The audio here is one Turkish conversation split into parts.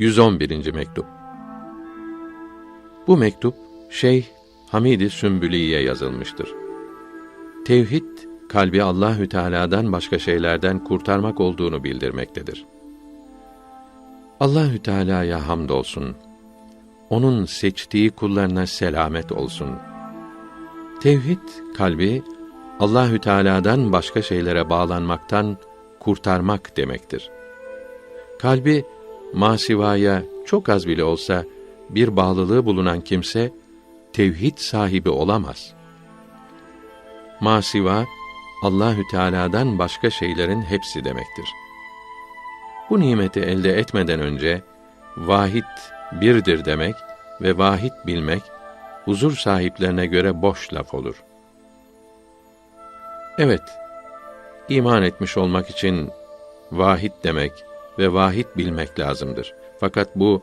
111. mektup. Bu mektup Şeyh Hamid-i Sümbüli'ye yazılmıştır. Tevhid kalbi Allahü Teala'dan başka şeylerden kurtarmak olduğunu bildirmektedir. Allahü Teala'ya hamdolsun. Onun seçtiği kullarına selamet olsun. Tevhid kalbi Allahü Teala'dan başka şeylere bağlanmaktan kurtarmak demektir. Kalbi masivaya çok az bile olsa bir bağlılığı bulunan kimse tevhid sahibi olamaz. Masiva Allahü Teala'dan başka şeylerin hepsi demektir. Bu nimeti elde etmeden önce vahid birdir demek ve vahid bilmek huzur sahiplerine göre boş laf olur. Evet, iman etmiş olmak için vahid demek ve vahid bilmek lazımdır. Fakat bu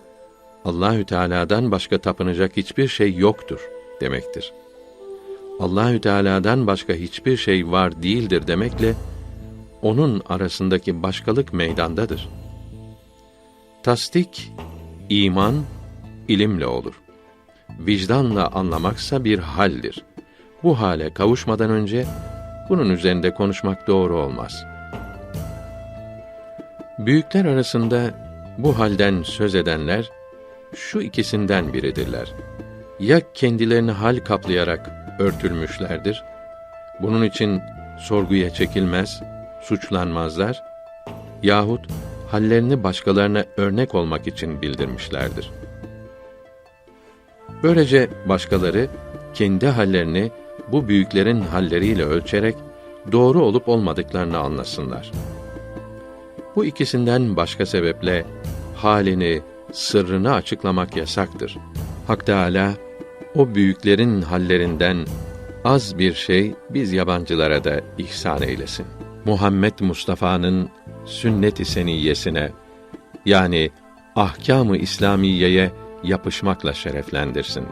Allahü Teala'dan başka tapınacak hiçbir şey yoktur demektir. Allahü Teala'dan başka hiçbir şey var değildir demekle onun arasındaki başkalık meydandadır. Tasdik, iman, ilimle olur. Vicdanla anlamaksa bir haldir. Bu hale kavuşmadan önce bunun üzerinde konuşmak doğru olmaz. Büyükler arasında bu halden söz edenler şu ikisinden biridirler. Ya kendilerini hal kaplayarak örtülmüşlerdir. Bunun için sorguya çekilmez, suçlanmazlar yahut hallerini başkalarına örnek olmak için bildirmişlerdir. Böylece başkaları kendi hallerini bu büyüklerin halleriyle ölçerek doğru olup olmadıklarını anlasınlar. Bu ikisinden başka sebeple halini, sırrını açıklamak yasaktır. Hak Teâlâ, o büyüklerin hallerinden az bir şey biz yabancılara da ihsan eylesin. Muhammed Mustafa'nın sünnet-i seniyyesine yani ahkâm-ı İslamiyeye yapışmakla şereflendirsin.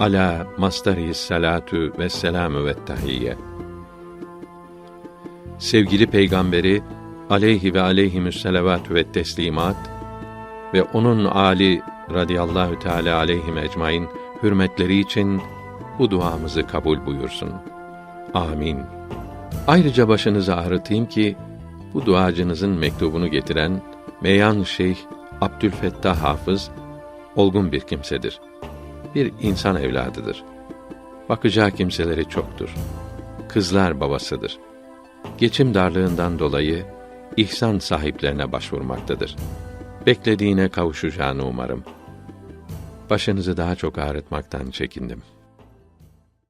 Ala mastari salatu ve selamü ve tahiyye. Sevgili peygamberi aleyhi ve aleyhimüsselavatü ve teslimat ve onun ali radıyallahu teala aleyhim ecmaîn hürmetleri için bu duamızı kabul buyursun. Amin. Ayrıca başınızı ağrıtayım ki bu duacınızın mektubunu getiren Meyan Şeyh Abdülfettah Hafız olgun bir kimsedir. Bir insan evladıdır. Bakacağı kimseleri çoktur. Kızlar babasıdır. Geçim darlığından dolayı ihsan sahiplerine başvurmaktadır. Beklediğine kavuşacağını umarım. Başınızı daha çok ağrıtmaktan çekindim.''